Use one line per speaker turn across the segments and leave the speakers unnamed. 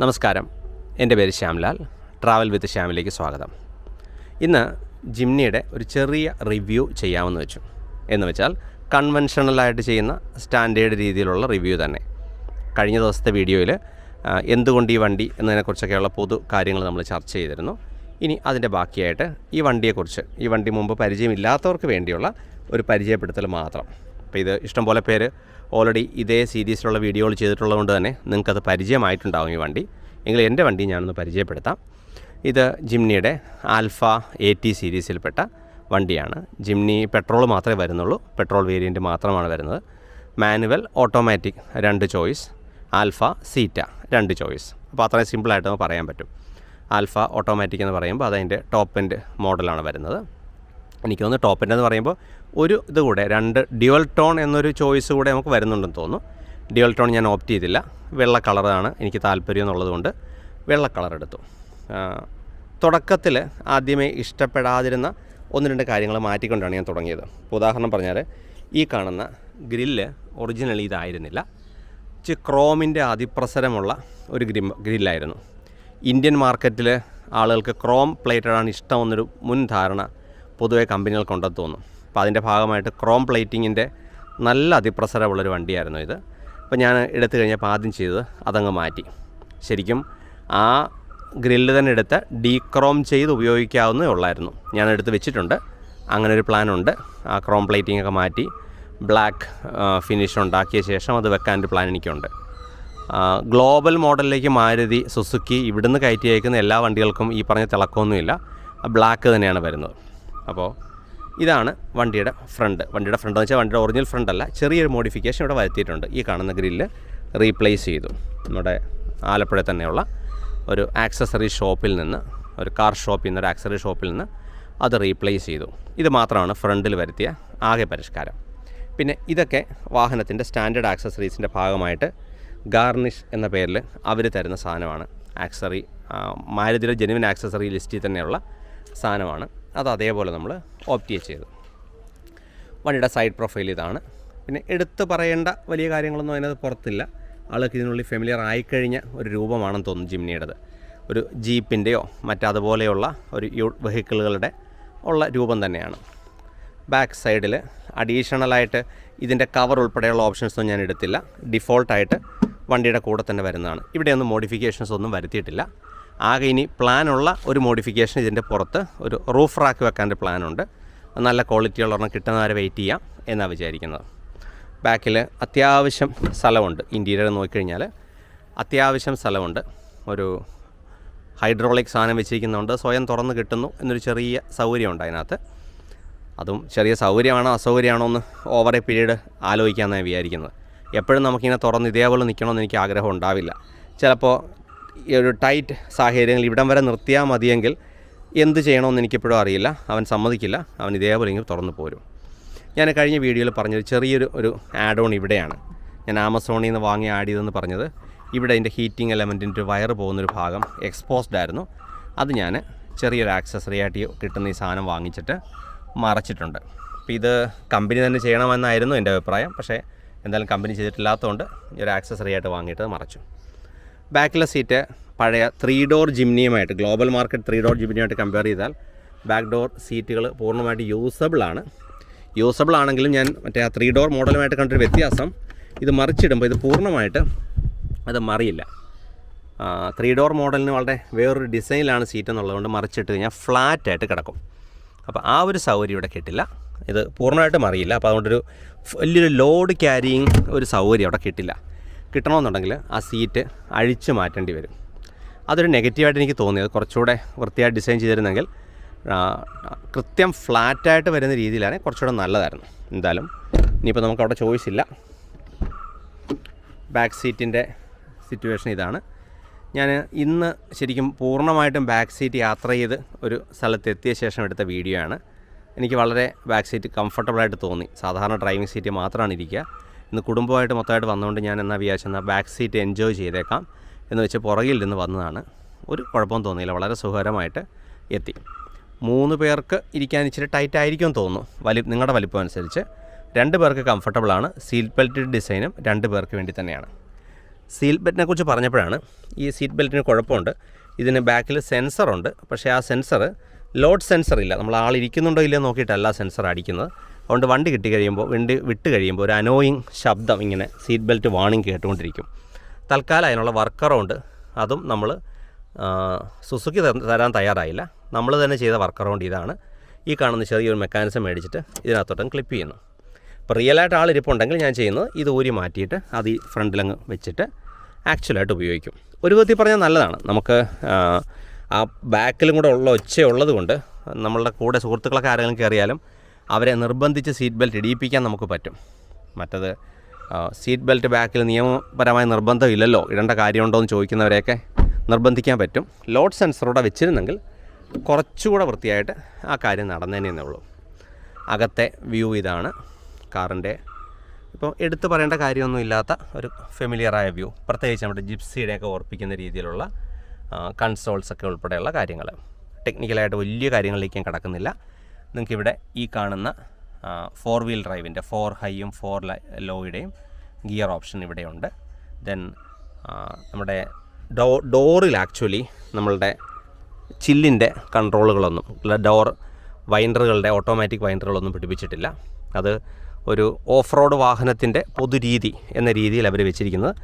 നമസ്കാരം. എന്റെ പേര് ശ്യാംലാൽ. ട്രാവൽ വിത്ത് ശ്യാമിലേക്ക് സ്വാഗതം. ഇന്ന് ജിംനിയുടെ ഒരു ചെറിയ റിവ്യൂ ചെയ്യാമെന്ന് വെച്ചു. എന്ന് വെച്ചാൽ കൺവെൻഷണലായിട്ട് ചെയ്യുന്ന സ്റ്റാൻഡേർഡ് രീതിയിലുള്ള റിവ്യൂ തന്നെ. കഴിഞ്ഞ ദിവസത്തെ വീഡിയോയിൽ എന്തുകൊണ്ട് ഈ വണ്ടി എന്നതിനെക്കുറിച്ചൊക്കെയുള്ള പൊതു കാര്യങ്ങൾ നമ്മൾ ചർച്ച ചെയ്തിരുന്നു. ഇനി അതിന്റെ ബാക്കിയായിട്ട് ഈ വണ്ടിയെക്കുറിച്ച് ഈ വണ്ടി മുമ്പ് പരിചയമില്ലാത്തവർക്ക് വേണ്ടിയുള്ള ഒരു പരിചയപ്പെടുത്തൽ മാത്രം. അപ്പോൾ ഇത് ഇഷ്ടംപോലെ പേര് ഓൾറെഡി ഇതേ സീരീസിലുള്ള വീഡിയോകൾ ചെയ്തിട്ടുള്ളതുകൊണ്ട് തന്നെ നിങ്ങൾക്കത് പരിചയമായിട്ടുണ്ടാകും ഈ വണ്ടി. എങ്കിൽ എന്റെ വണ്ടി ഞാനൊന്ന് പരിചയപ്പെടുത്താം. ഇത് ജിംനിയുടെ ആൽഫ എ ടി സീരീസിൽപ്പെട്ട വണ്ടിയാണ്. ജിംനി പെട്രോൾ മാത്രമേ വരുന്നുള്ളൂ. പെട്രോൾ വേരിയന്റ് മാത്രമാണ് വരുന്നത്. മാനുവൽ ഓട്ടോമാറ്റിക് രണ്ട് ചോയ്സ്. ആൽഫ സീറ്റ രണ്ട് ചോയ്സ്. അപ്പോൾ അത്രയും സിമ്പിളായിട്ട് നമുക്ക് പറയാൻ പറ്റും. ആൽഫ ഓട്ടോമാറ്റിക് എന്ന് പറയുമ്പോൾ അതതിന്റെ ടോപ്പ് എൻഡ് മോഡലാണ് വരുന്നത്. എനിക്ക് തോന്നുന്നു ടോപ്പ് എൻഡ് എന്ന് പറയുമ്പോൾ ഒരു ഇത് കൂടെ രണ്ട് ഡ്യുവൽ ടോൺ എന്നൊരു ചോയ്സ് കൂടെ നമുക്ക് വരുന്നുണ്ടെന്ന് തോന്നുന്നു. ഡ്യുവൽ ടോൺ ഞാൻ ഓപ്റ്റ് ചെയ്തില്ല. വെള്ള കളറാണ് എനിക്ക് താല്പര്യം എന്നുള്ളതുകൊണ്ട് വെള്ള കളർ എടുത്തു. തുടക്കത്തിൽ ആദ്യമേ ഇഷ്ടപ്പെടാതിരുന്ന ഒന്ന് രണ്ട് കാര്യങ്ങൾ മാറ്റിക്കൊണ്ടാണ് ഞാൻ തുടങ്ങിയത്. ഉദാഹരണം പറഞ്ഞാൽ ഈ കാണുന്ന ഗ്രില്ല് ഒറിജിനലി ഇതായിരുന്നില്ല. ഇച്ചിരി ക്രോമിന്റെ അതിപ്രസരമുള്ള ഒരു ഗ്രി ഗ്രില്ലായിരുന്നു ഇന്ത്യൻ മാർക്കറ്റിൽ ആളുകൾക്ക് ക്രോം പ്ലേറ്റഡാണ് ഇഷ്ടമെന്നൊരു മുൻ ധാരണ പൊതുവെ കമ്പനികൾക്കുണ്ടെന്ന് തോന്നുന്നു. അപ്പോൾ അതിന്റെ ഭാഗമായിട്ട് ക്രോം പ്ലേറ്റിങ്ങിന്റെ നല്ല അതിപ്രസരമുള്ളൊരു വണ്ടിയായിരുന്നു ഇത്. അപ്പോൾ ഞാൻ എടുത്തു കഴിഞ്ഞപ്പോൾ ആദ്യം ചെയ്തത് അതങ്ങ് മാറ്റി. ശരിക്കും ആ ഗ്രില്ല് തന്നെ എടുത്ത് ഡീക്രോം ചെയ്ത് ഉപയോഗിക്കാവുന്നേ ഉള്ളായിരുന്നു. ഞാൻ എടുത്ത് വെച്ചിട്ടുണ്ട്. അങ്ങനെ ഒരു പ്ലാനുണ്ട് ആ ക്രോം പ്ലേറ്റിംഗ് ഒക്കെ മാറ്റി ബ്ലാക്ക് ഫിനിഷ് ഉണ്ടാക്കിയ ശേഷം അത് വെക്കാനൊരു പ്ലാൻ എനിക്കുണ്ട്. ഗ്ലോബൽ മോഡലിലേക്ക് മാരുതി സുസുക്കി ഇവിടുന്ന് കയറ്റി അയക്കുന്ന എല്ലാ വണ്ടികൾക്കും ഈ പറഞ്ഞ തിളക്കമൊന്നുമില്ല. ബ്ലാക്ക് തന്നെയാണ് വരുന്നത്. അപ്പോൾ ഇതാണ് വണ്ടിയുടെ ഫ്രണ്ട്. വണ്ടിയുടെ ഫ്രണ്ട് എന്ന് വെച്ചാൽ വണ്ടിയുടെ ഒറിജിനൽ ഫ്രണ്ട് അല്ല. ചെറിയൊരു മോഡിഫിക്കേഷൻ ഇവിടെ വരുത്തിയിട്ടുണ്ട്. ഈ കാണുന്ന ഗ്രില്ല് റീപ്ലേസ് ചെയ്തു. നമ്മുടെ ആലപ്പുഴ തന്നെയുള്ള ഒരു ആക്സസറി ഷോപ്പിൽ നിന്ന് ഒരു കാർ ഷോപ്പിൽ നിന്ന് ഒരു ആക്സസറി ഷോപ്പിൽ നിന്ന് അത് റീപ്ലേസ് ചെയ്തു. ഇത് മാത്രമാണ് ഫ്രണ്ടിൽ വരുത്തിയ ആകെ പരിഷ്കാരം. പിന്നെ ഇതൊക്കെ വാഹനത്തിന്റെ സ്റ്റാൻഡേർഡ് ആക്സസറീസിന്റെ ഭാഗമായിട്ട് ഗാർണിഷ് എന്ന പേരിൽ അവർ തരുന്ന സാധനമാണ്. ആക്സറി മാരുതിയുടെ ജെനുവിൻ ആക്സസറി ലിസ്റ്റിൽ തന്നെയുള്ള സാധനമാണ്. അത് അതേപോലെ നമ്മൾ ഓപ്റ്റ് ചെയ്തു. വണ്ടിയുടെ സൈഡ് പ്രൊഫൈൽ ഇതാണ്. പിന്നെ എടുത്തു പറയേണ്ട വലിയ കാര്യങ്ങളൊന്നും അതിനകത്ത് പുറത്തില്ല. ആൾക്ക് ഇതിനുള്ളിൽ ഫെമിലിയർ ആയിക്കഴിഞ്ഞ ഒരു രൂപമാണെന്ന് തോന്നുന്നു ജിംനിയുടേത് ഒരു ജീപ്പിന്റെയോ മറ്റതുപോലെയുള്ള ഒരു വെഹിക്കിളുകളുടെ ഉള്ള രൂപം തന്നെയാണ്. ബാക്ക് സൈഡിൽ അഡീഷണലായിട്ട് ഇതിന്റെ കവർ ഉൾപ്പെടെയുള്ള ഓപ്ഷൻസൊന്നും ഞാൻ എടുത്തില്ല. ഡിഫോൾട്ടായിട്ട് വണ്ടിയുടെ കൂടെ തന്നെ വരുന്നതാണ്. ഇവിടെയൊന്നും മോഡിഫിക്കേഷൻസ് ഒന്നും വരുത്തിയിട്ടില്ല. ആകെ ഇനി പ്ലാനുള്ള ഒരു മോഡിഫിക്കേഷൻ ഇതിന്റെ പുറത്ത് ഒരു റൂഫ് റാക്ക് വെക്കാന്റെ പ്ലാനുണ്ട്. നല്ല ക്വാളിറ്റിയുള്ള ഒരെണ്ണം കിട്ടുന്നവരെ വെയിറ്റ് ചെയ്യാം എന്നാണ് വിചാരിക്കുന്നത്. ബാക്കിൽ അത്യാവശ്യം സ്ഥലമുണ്ട്. ഇന്റീരിയർ നോക്കിക്കഴിഞ്ഞാൽ അത്യാവശ്യം സ്ഥലമുണ്ട്. ഒരു ഹൈഡ്രോളിക് സാധനം വെച്ചിരിക്കുന്നുണ്ട് സ്വയം തുറന്ന് കിട്ടുന്നു എന്നൊരു ചെറിയ സൗകര്യമുണ്ട് അതിനകത്ത്. അതും ചെറിയ സൗകര്യമാണോ അസൗകര്യമാണോ എന്ന് ഓവർ എ പീരീഡ് ആലോചിക്കാമെന്നാണ് വിചാരിക്കുന്നത്. എപ്പോഴും നമുക്കിങ്ങനെ തുറന്ന് ഇതേപോലെ നിൽക്കണമെന്ന് എനിക്ക് ആഗ്രഹം ഉണ്ടാവില്ല. ചിലപ്പോൾ ഈ ഒരു ടൈറ്റ് സാഹചര്യങ്ങൾ ഇവിടം വരെ നിർത്തിയാൽ മതിയെങ്കിൽ എന്ത് ചെയ്യണമെന്ന് എനിക്കിപ്പോഴും അറിയില്ല. അവൻ സമ്മതിക്കില്ല. അവൻ ഇതേപോലെ ഇങ്ങനെ തുറന്നു പോരും. ഞാൻ കഴിഞ്ഞ വീഡിയോയിൽ പറഞ്ഞൊരു ചെറിയൊരു ഒരു ആഡ് ഓൺ ഇവിടെയാണ്. ഞാൻ ആമസോണിൽ നിന്ന് വാങ്ങി ആഡ് ചെയ്തെന്ന് പറഞ്ഞത്. ഇവിടെ അതിന്റെ ഹീറ്റിംഗ് എലമെന്റിന്റെ വയർ പോകുന്നൊരു ഭാഗം എക്സ്പോസ്ഡ് ആയിരുന്നു. അത് ഞാൻ ചെറിയൊരു ആക്സസറി ആയിട്ട് കിട്ടുന്ന ഈ സാധനം വാങ്ങിച്ചിട്ട് മറച്ചിട്ടുണ്ട്. അപ്പോൾ ഇത് കമ്പനി തന്നെ ചെയ്യണമെന്നായിരുന്നു എന്റെ അഭിപ്രായം. പക്ഷേ എന്തായാലും കമ്പനി ചെയ്തിട്ടില്ലാത്തതുകൊണ്ട് ഒരു ആക്സസറി ആയിട്ട് വാങ്ങിയിട്ട് മറച്ചു. ബാക്കിലെ സീറ്റ് പഴയ ത്രീ ഡോർ ജിംനിയുമായിട്ട് ഗ്ലോബൽ മാർക്കറ്റ് ത്രീ ഡോർ ജിംനിയുമായിട്ട് കമ്പയർ ചെയ്താൽ ബാക്ക് ഡോർ സീറ്റുകൾ പൂർണമായിട്ട് യൂസബിൾ ആണ്. യൂസബിൾ ആണെങ്കിലും ഞാൻ മറ്റേ ആ ത്രീ ഡോർ മോഡലുമായിട്ട് കണ്ടൊരു വ്യത്യാസം ഇത് മറിച്ചിടുമ്പോൾ ഇത് പൂർണമായിട്ട് അത് മറിയില്ല. ത്രീ ഡോർ മോഡലിന് വളരെ വേറൊരു ഡിസൈനിലാണ് സീറ്റ് എന്നുള്ളതുകൊണ്ട് മറിച്ചിട്ട് കഴിഞ്ഞാൽ ഫ്ലാറ്റായിട്ട് കിടക്കും. അപ്പോൾ ആ ഒരു സൗകര്യം ഇവിടെ കിട്ടില്ല. ഇത് പൂർണമായിട്ടും അറിയില്ല അപ്പോൾ അതുകൊണ്ടൊരു വലിയൊരു ലോഡ് ക്യാരിയിങ് ഒരു സൗകര്യം അവിടെ കിട്ടില്ല. കിട്ടണമെന്നുണ്ടെങ്കിൽ ആ സീറ്റ് അഴിച്ചു മാറ്റേണ്ടി വരും. അതൊരു നെഗറ്റീവായിട്ട് എനിക്ക് തോന്നി. അത് കുറച്ചുകൂടെ വൃത്തിയായിട്ട് ഡിസൈൻ ചെയ്തിരുന്നെങ്കിൽ കൃത്യം ഫ്ലാറ്റായിട്ട് വരുന്ന രീതിയിലാണ് കുറച്ചുകൂടെ നല്ലതായിരുന്നു. എന്തായാലും ഇനിയിപ്പോൾ നമുക്ക് അവിടെ ചോയ്സ് ഇല്ല. ബാക്ക് സീറ്റിന്റെ സിറ്റുവേഷൻ ഇതാണ്. ഞാൻ ഇന്ന് ശരിക്കും പൂർണമായിട്ടും ബാക്ക് സീറ്റ് യാത്ര ചെയ്ത് ഒരു സ്ഥലത്തെത്തിയ ശേഷം എടുത്ത വീഡിയോ ആണ്. എനിക്ക് വളരെ ബാക്ക് സീറ്റ് കംഫർട്ടബിളായിട്ട് തോന്നി. സാധാരണ ഡ്രൈവിംഗ് സീറ്റ് മാത്രമാണ് ഇരിക്കുക. ഇന്ന് കുടുംബമായിട്ട് മൊത്തമായിട്ട് വന്നുകൊണ്ട് ഞാൻ എന്നാൽ വിചാരിച്ചെന്നാൽ ബാക്ക് സീറ്റ് എൻജോയ് ചെയ്തേക്കാം എന്ന് വെച്ച് പുറകിൽ നിന്ന് വന്നതാണ്. ഒരു കുഴപ്പവും തോന്നിയില്ല. വളരെ സുഖകരമായിട്ട് എത്തി. മൂന്ന് പേർക്ക് ഇരിക്കാൻ ഇച്ചിരി ടൈറ്റ് ആയിരിക്കും തോന്നുന്നു. വലി നിങ്ങളുടെ വലിപ്പം അനുസരിച്ച്. രണ്ട് പേർക്ക് കംഫർട്ടബിളാണ് സീറ്റ് ബെൽറ്റ് ഡിസൈനും രണ്ട് പേർക്ക് വേണ്ടി തന്നെയാണ്. സീറ്റ് ബെൽറ്റിനെ കുറിച്ച് പറഞ്ഞപ്പോഴാണ് ഈ സീറ്റ് ബെൽറ്റിന് കുഴപ്പമുണ്ട്. ഇതിന് ബാക്കിൽ സെൻസറുണ്ട് പക്ഷേ ആ സെൻസർ ലോഡ് സെൻസർ ഇല്ല. നമ്മൾ ആൾ ഇരിക്കുന്നുണ്ടോ ഇല്ലയോ നോക്കിയിട്ടല്ല സെൻസർ അടിക്കുന്നത്. അതുകൊണ്ട് വണ്ടി കിട്ടി കഴിയുമ്പോൾ വണ്ടി വിട്ട് കഴിയുമ്പോൾ ഒരു അനോയിങ് ശബ്ദം ഇങ്ങനെ സീറ്റ് ബെൽറ്റ് വാണിംഗ് കേട്ടുകൊണ്ടിരിക്കും. തൽക്കാലം അതിനുള്ള വർക്കറൗണ്ട് അതും നമ്മൾ സുസുക്കി തരാൻ തയ്യാറായില്ല. നമ്മൾ തന്നെ ചെയ്ത വർക്കറൗണ്ട് ഇതാണ്. ഈ കാണുന്ന ചെറിയൊരു മെക്കാനിസം മേടിച്ചിട്ട് ഇതിനകത്തോട്ടും ക്ലിപ്പ് ചെയ്യുന്നു. ഇപ്പോൾ റിയലായിട്ട് ആൾ ഇരിപ്പുണ്ടെങ്കിൽ ഞാൻ ചെയ്യുന്നത് ഇത് ഊരി മാറ്റിയിട്ട് അത് ഈ ഫ്രണ്ടിലങ്ങ് വെച്ചിട്ട് ആക്ച്വലായിട്ട് ഉപയോഗിക്കും. ഒരു വിധത്തിൽ പറഞ്ഞാൽ നല്ലതാണ്. നമുക്ക് ആ ബാക്കിലും കൂടെ ഉള്ള ഒച്ചയുള്ളത് കൊണ്ട് നമ്മളുടെ കൂടെ സുഹൃത്തുക്കളൊക്കെ ആരെങ്കിലും കയറിയാലും അവരെ നിർബന്ധിച്ച് സീറ്റ് ബെൽറ്റ് ഇടിയിപ്പിക്കാൻ നമുക്ക് പറ്റും. മറ്റത് സീറ്റ് ബെൽറ്റ് ബാക്കിൽ നിയമപരമായ നിർബന്ധമില്ലല്ലോ. ഇടേണ്ട കാര്യമുണ്ടോ എന്ന് ചോദിക്കുന്നവരെയൊക്കെ നിർബന്ധിക്കാൻ പറ്റും. ലോഡ് സെൻസറോടെ വെച്ചിരുന്നെങ്കിൽ കുറച്ചുകൂടെ വൃത്തിയായിട്ട് ആ കാര്യം നടന്നേനേ ഉള്ളൂ. അകത്തെ വ്യൂ ഇതാണ്. കാറിന്റെ ഇപ്പോൾ എടുത്തു പറയേണ്ട കാര്യമൊന്നും ഇല്ലാത്ത ഒരു ഫെമിലിയറായ വ്യൂ പ്രത്യേകിച്ച് നമ്മുടെ ജിപ്സിയുടെയൊക്കെ ഓർപ്പിക്കുന്ന രീതിയിലുള്ള കൺസോൾസൊക്കെ ഉൾപ്പെടെയുള്ള കാര്യങ്ങൾ ടെക്നിക്കലായിട്ട് വലിയ കാര്യങ്ങളിലേക്ക് കിടക്കുന്നില്ല. നിങ്ങൾക്കിവിടെ ഈ കാണുന്ന ഫോർ വീൽ ഡ്രൈവിന്റെ ഫോർ ഹൈയും ഫോർ ലോയുടെയും ഗിയർ ഓപ്ഷൻ ഇവിടെയുണ്ട് ദെൻ നമ്മുടെ ഡോ ഡോറിൽ ആക്ച്വലി നമ്മളുടെ ചില്ലിന്റെ കൺട്രോളുകളൊന്നും ഡോർ വൈൻഡറുകളുടെ ഓട്ടോമാറ്റിക് വൈൻഡറുകളൊന്നും പിടിപ്പിച്ചിട്ടില്ല. അത് ഒരു ഓഫ് റോഡ് വാഹനത്തിന്റെ പൊതുരീതി എന്ന രീതിയിൽ അവർ വെച്ചിരിക്കുന്നത്.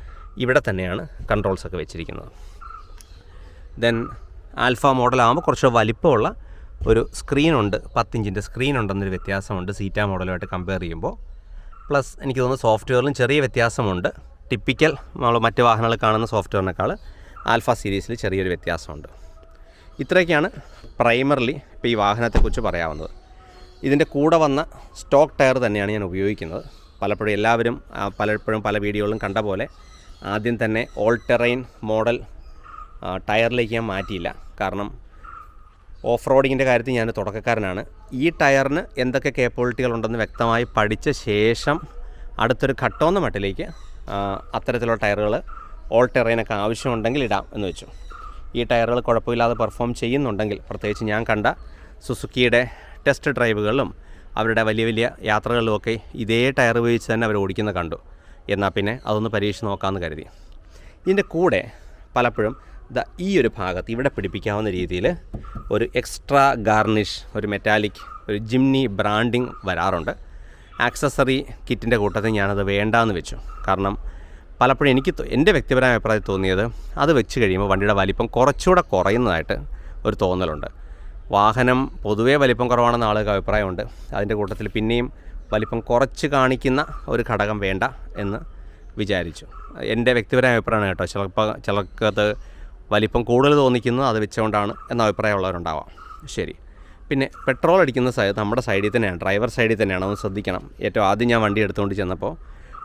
ഇവിടെ തന്നെയാണ് കൺട്രോൾസൊക്കെ വെച്ചിരിക്കുന്നത്. ദെൻ ആൽഫ മോഡലാകുമ്പോൾ കുറച്ച് വലിപ്പമുള്ള ഒരു സ്ക്രീനുണ്ട് പത്തിഞ്ചിന്റെ സ്ക്രീൻ ഉണ്ടെന്നൊരു വ്യത്യാസമുണ്ട് സീറ്റ മോഡലുമായിട്ട് കമ്പയർ ചെയ്യുമ്പോൾ. പ്ലസ് എനിക്ക് തോന്നുന്നു സോഫ്റ്റ്വെയറിലും ചെറിയ വ്യത്യാസമുണ്ട്. ടിപ്പിക്കൽ നമ്മൾ മറ്റ് വാഹനങ്ങൾ കാണുന്ന സോഫ്റ്റ്വെയറിനേക്കാൾ ആൽഫ സീരീസിൽ ചെറിയൊരു വ്യത്യാസമുണ്ട്. ഇത്രയൊക്കെയാണ് പ്രൈമറിലി ഇപ്പോൾ ഈ വാഹനത്തെക്കുറിച്ച് പറയാവുന്നത്. ഇതിന്റെ കൂടെ വന്ന സ്റ്റോക്ക് ടയർ തന്നെയാണ് ഞാൻ ഉപയോഗിക്കുന്നത്. പലപ്പോഴും എല്ലാവരും പലപ്പോഴും പല വീഡിയോകളും കണ്ട പോലെ ആദ്യം തന്നെ ഓൾ ടെറൈൻ മോഡൽ ടയറിലേക്ക് ഞാൻ മാറ്റിയില്ല. കാരണം ഓഫ് റോഡിങ്ങിന്റെ കാര്യത്തിൽ ഞാൻ തുടക്കക്കാരനാണ്. ഈ ടയറിന് എന്തൊക്കെ കേപ്പബിലിറ്റികൾ ഉണ്ടെന്ന് വ്യക്തമായി പഠിച്ച ശേഷം അടുത്തൊരു ഘട്ടമെന്ന മട്ടിലേക്ക് അത്തരത്തിലുള്ള ടയറുകൾ ഓൾ ടെറൈനൊക്കെ ആവശ്യമുണ്ടെങ്കിൽ ഇടാം എന്ന് വെച്ചു. ഈ ടയറുകൾ കുഴപ്പമില്ലാതെ പെർഫോം ചെയ്യുന്നുണ്ടെങ്കിൽ പ്രത്യേകിച്ച് ഞാൻ കണ്ട സുസുക്കിയുടെ ടെസ്റ്റ് ഡ്രൈവുകളിലും അവരുടെ വലിയ വലിയ യാത്രകളിലുമൊക്കെ ഇതേ ടയർ ഉപയോഗിച്ച് തന്നെ അവർ ഓടിക്കുന്നത് കണ്ടു. എന്നാൽ പിന്നെ അതൊന്ന് പരീക്ഷിച്ച് നോക്കാമെന്ന് കരുതി. ഇതിന്റെ കൂടെ പലപ്പോഴും ഈ ഒരു ഭാഗത്ത് ഇവിടെ പിടിപ്പിക്കാവുന്ന രീതിയിൽ ഒരു എക്സ്ട്രാ ഗാർണിഷ് ഒരു മെറ്റാലിക് ഒരു ജിംനി ബ്രാൻഡിങ് വരാറുണ്ട്. ആക്സസറി കിറ്റിന്റെ കൂട്ടത്തിൽ ഞാനത് വേണ്ടാന്ന് വെച്ചു. കാരണം പലപ്പോഴും എനിക്ക് എന്റെ വ്യക്തിപരമായ അഭിപ്രായം തോന്നിയത് അത് വെച്ച് കഴിയുമ്പോൾ വണ്ടിയുടെ വലിപ്പം കുറച്ചുകൂടെ കുറയുന്നതായിട്ട് ഒരു തോന്നലുണ്ട്. വാഹനം പൊതുവേ വലിപ്പം കുറവാണെന്ന് ആളുകൾക്ക് അഭിപ്രായമുണ്ട്. അതിന്റെ കൂട്ടത്തിൽ പിന്നെയും വലിപ്പം കുറച്ച് കാണിക്കുന്ന ഒരു ഘടകം വേണ്ട എന്ന് വിചാരിച്ചു. എന്റെ വ്യക്തിപരമായ അഭിപ്രായമാണ് കേട്ടോ. ചിലപ്പോൾ ചിലർക്കത് വലിപ്പം കൂടുതൽ തോന്നിക്കുന്നത് അത് വെച്ചുകൊണ്ടാണ് എന്ന അഭിപ്രായമുള്ളവരുണ്ടാവാം. ശരി. പിന്നെ പെട്രോൾ അടിക്കുന്ന സൈഡ് നമ്മുടെ സൈഡിൽ തന്നെയാണ് ഡ്രൈവർ സൈഡിൽ തന്നെയാണ് അത് ശ്രദ്ധിക്കണം. ഏറ്റവും ആദ്യം ഞാൻ വണ്ടി എടുത്തുകൊണ്ട് ചെന്നപ്പോൾ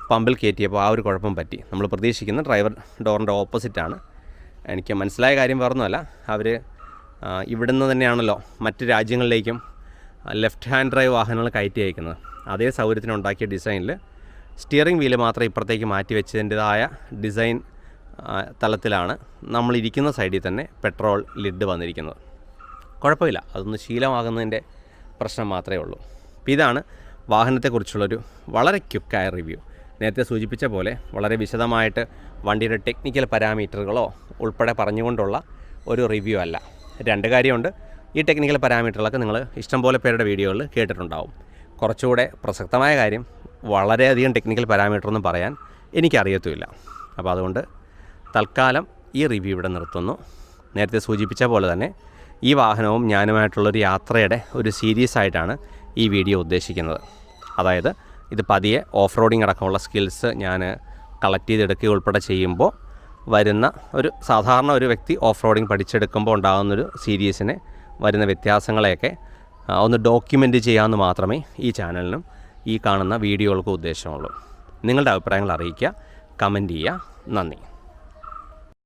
പമ്പിൽ കയറ്റിയപ്പോൾ ആ ഒരു കുഴപ്പം പറ്റി. നമ്മൾ പ്രതീക്ഷിക്കുന്ന ഡ്രൈവർ ഡോറിന്റെ ഓപ്പോസിറ്റാണ്. എനിക്ക് മനസ്സിലായ കാര്യം പറഞ്ഞല്ല അവർ ഇവിടുന്ന് തന്നെയാണല്ലോ മറ്റ് രാജ്യങ്ങളിലേക്കും ലെഫ്റ്റ് ഹാൻഡ് ഡ്രൈവ് വാഹനങ്ങൾ കയറ്റി അയക്കുന്നത്. അതേ സൗകര്യത്തിനുണ്ടാക്കിയ ഡിസൈനിൽ സ്റ്റിയറിംഗ് വീൽ മാത്രം ഇപ്പുറത്തേക്ക് മാറ്റി വെച്ചതിന്റെതായ ഡിസൈൻ തലത്തിലാണ് നമ്മളിരിക്കുന്ന സൈഡിൽ തന്നെ പെട്രോൾ ലിഡ് വന്നിരിക്കുന്നത്. കുഴപ്പമില്ല അതൊന്ന് ശീലമാകുന്നതിന്റെ പ്രശ്നം മാത്രമേ ഉള്ളൂ. അപ്പോൾ ഇതാണ് വാഹനത്തെക്കുറിച്ചുള്ളൊരു വളരെ ക്യുക്കായ റിവ്യൂ. നേരത്തെ സൂചിപ്പിച്ച പോലെ വളരെ വിശദമായിട്ട് വണ്ടിയുടെ ടെക്നിക്കൽ പാരാമീറ്ററുകളോ ഉൾപ്പെടെ പറഞ്ഞുകൊണ്ടുള്ള ഒരു റിവ്യൂ അല്ല. രണ്ട് കാര്യമുണ്ട്. ഈ ടെക്നിക്കൽ പാരാമീറ്ററുകളൊക്കെ നിങ്ങൾ ഇഷ്ടംപോലെ പേരുടെ വീഡിയോകളിൽ കേട്ടിട്ടുണ്ടാവും. കുറച്ചുകൂടെ പ്രസക്തമായ കാര്യം വളരെയധികം ടെക്നിക്കൽ പാരാമീറ്റർ ഒന്നും പറയാൻ എനിക്കറിയത്തുമില്ല. അപ്പോൾ അതുകൊണ്ട് തൽക്കാലം ഈ റിവ്യൂ ഇവിടെ നിർത്തുന്നു. നേരത്തെ സൂചിപ്പിച്ച പോലെ തന്നെ ഈ വാഹനവും ഞാനുമായിട്ടുള്ളൊരു യാത്രയുടെ ഒരു സീരീസ് ആയിട്ടാണ് ഈ വീഡിയോ ഉദ്ദേശിക്കുന്നത്. അതായത് ഇത് പതിയെ ഓഫ് റോഡിങ് അടക്കമുള്ള സ്കിൽസ് ഞാൻ കളക്ട് ചെയ്തെടുക്കുക ഉൾപ്പെടെ ചെയ്യുമ്പോൾ വരുന്ന ഒരു സാധാരണ ഒരു വ്യക്തി ഓഫ് റോഡിങ് പഠിച്ചെടുക്കുമ്പോൾ ഉണ്ടാകുന്നൊരു സീരീസിനെ വരുന്ന വ്യത്യാസങ്ങളെയൊക്കെ ഒന്ന് ഡോക്യുമെന്റ് ചെയ്യാമെന്ന് മാത്രമേ ഈ ചാനലിനും ഈ കാണുന്ന വീഡിയോകൾക്കും ഉദ്ദേശമുള്ളൂ. നിങ്ങളുടെ അഭിപ്രായങ്ങൾ അറിയിക്കുക. കമന്റ് ചെയ്യുക. നന്ദി.